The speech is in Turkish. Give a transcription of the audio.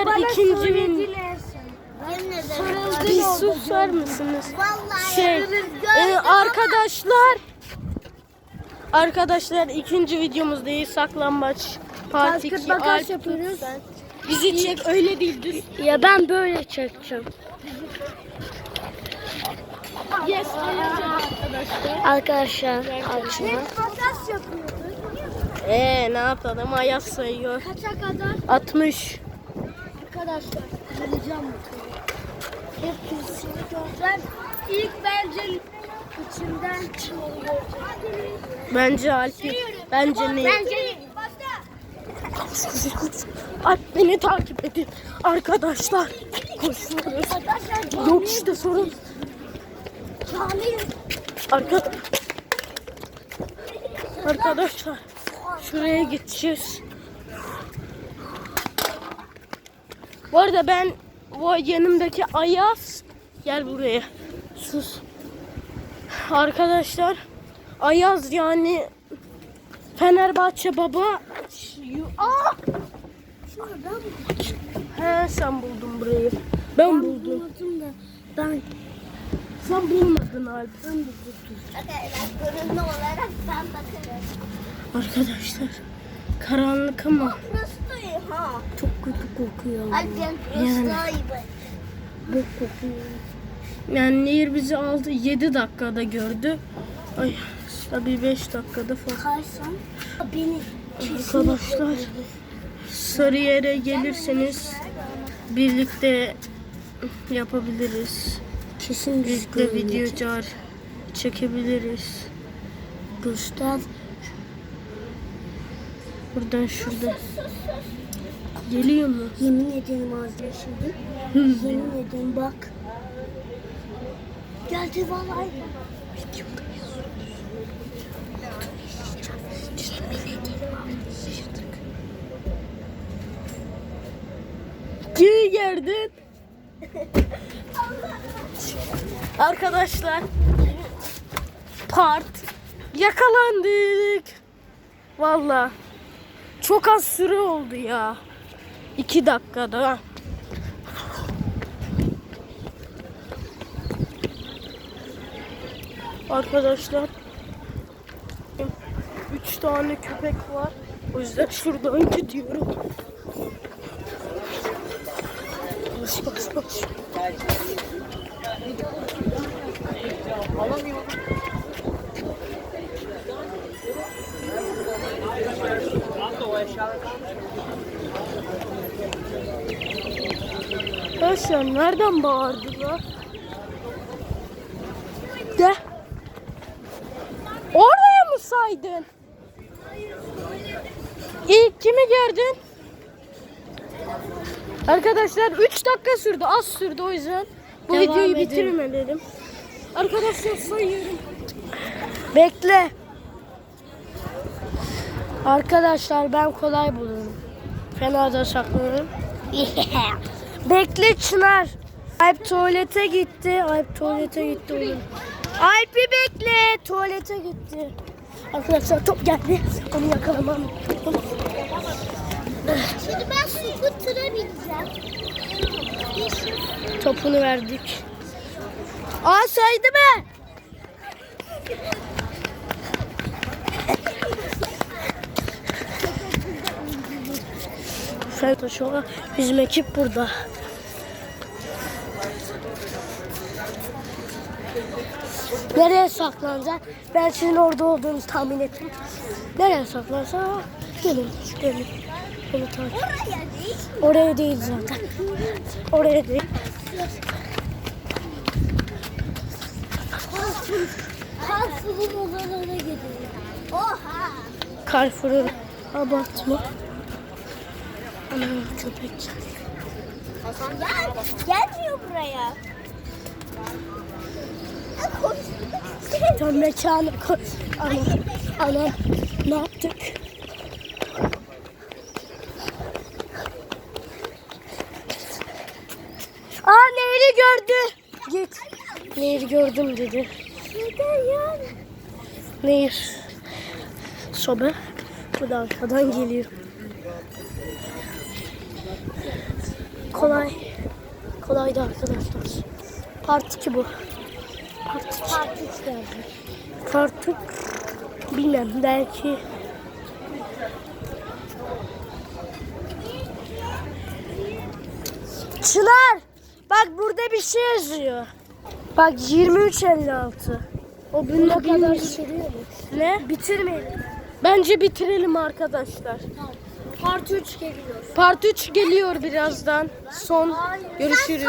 Arkadaşlar ikinci ederim. Bir susar mısınız? Vallahi Şey, e, arkadaşlar Arkadaşlar ikinci videomuzdayız saklambaç part Taş 2 kırk makas yapıyoruz. Bizi çek öyle değil düz. Ya ben böyle çekeceğim. Yes Arkadaşlar açma. Makas yapıyoruz. Ee ne yapalım Ayaz sayıyor. Kaça kadar? 60 Arkadaşlar vereceğim Hepsini gönder. İlk bence içimden çıkıyor. Bence Alp'i bence ne? Bence Alp beni takip edin arkadaşlar. Koşuyoruz. Yok işte sorun. Kamil Arka... Arkadaşlar şuraya gideceğiz. Bu arada ben bu yanımdaki Ayaz gel buraya. Sus. Arkadaşlar Ayaz yani Fenerbahçe baba. Aa! He sen buldun burayı. Ben buldum. Buldum da ben Sen bulmadın Alp. Ben buldum. Arkadaşlar görünme olarak ben bakarım. Arkadaşlar karanlık ama Nasıl iyi ha? çok kötü kokuyor. Alpen Yani. nasıl iyi bak. Bok kokuyor. Yani Nehir bizi aldı 7 dakikada gördü. Ay tabii 5 dakikada falan. Kaysan beni Arkadaşlar Sarıyer'e gelirseniz birlikte yapabiliriz. kesin Birlikte video car çekebiliriz. Göster. Buradan şurada. Geliyor mu? Yemin ederim ağzına şimdi. Yemin ederim bak. geldi vallahi. Geri geldin. Arkadaşlar part yakalandık. Valla çok az süre oldu ya. İki dakikada. Arkadaşlar üç tane köpek var. O yüzden şuradan gidiyorum. Koş koş koş. Arkadaşlar nereden bağırdılar? De. Oraya mı saydın? İlk kimi gördün? Arkadaşlar 3 dakika sürdü. Az sürdü o yüzden. Bu Devam videoyu edin. bitirmedim. Arkadaşlar sayıyorum. Bekle. Arkadaşlar ben kolay bulurum. Fena da Bekle Çınar. Alp tuvalete gitti. Alp tuvalete gitti oğlum. Alp'i bekle. Tuvalete gitti. Arkadaşlar top geldi. Onu yakalamam. Şimdi ben scooter'a bineceğim. Topunu verdik. Aa saydı mı? Sen şoka bizim ekip burada. Nereye saklanacak? Ben sizin orada olduğunuzu tahmin ettim. Nereye saklansa gelin, gelin. Beni takip. Oraya değil. Oraya değil zaten. Oraya değil. Kalsın odalara gidiyor. Oha. Carrefour'un abartma. Ana köpek. Gel. Gelmiyor buraya. Tam mekana koy. Ana, ana ne yaptık? Aa Nehri gördü. Git. Nehri gördüm dedi. Neden ya? Nehir. Sobe. Bu da arkadan geliyor. Kolay. Kolaydı arkadaşlar. Part 2 bu. Part 2. Part üç geldi. Part 2 bilmem belki. Çınar bak burada bir şey yazıyor. Bak 2356. O Buna bunda kadar sürüyor mu? ne? Bitirmeyelim. Bence bitirelim arkadaşlar. Part 3 geliyor. Part 3 geliyor birazdan. Son görüşürüz.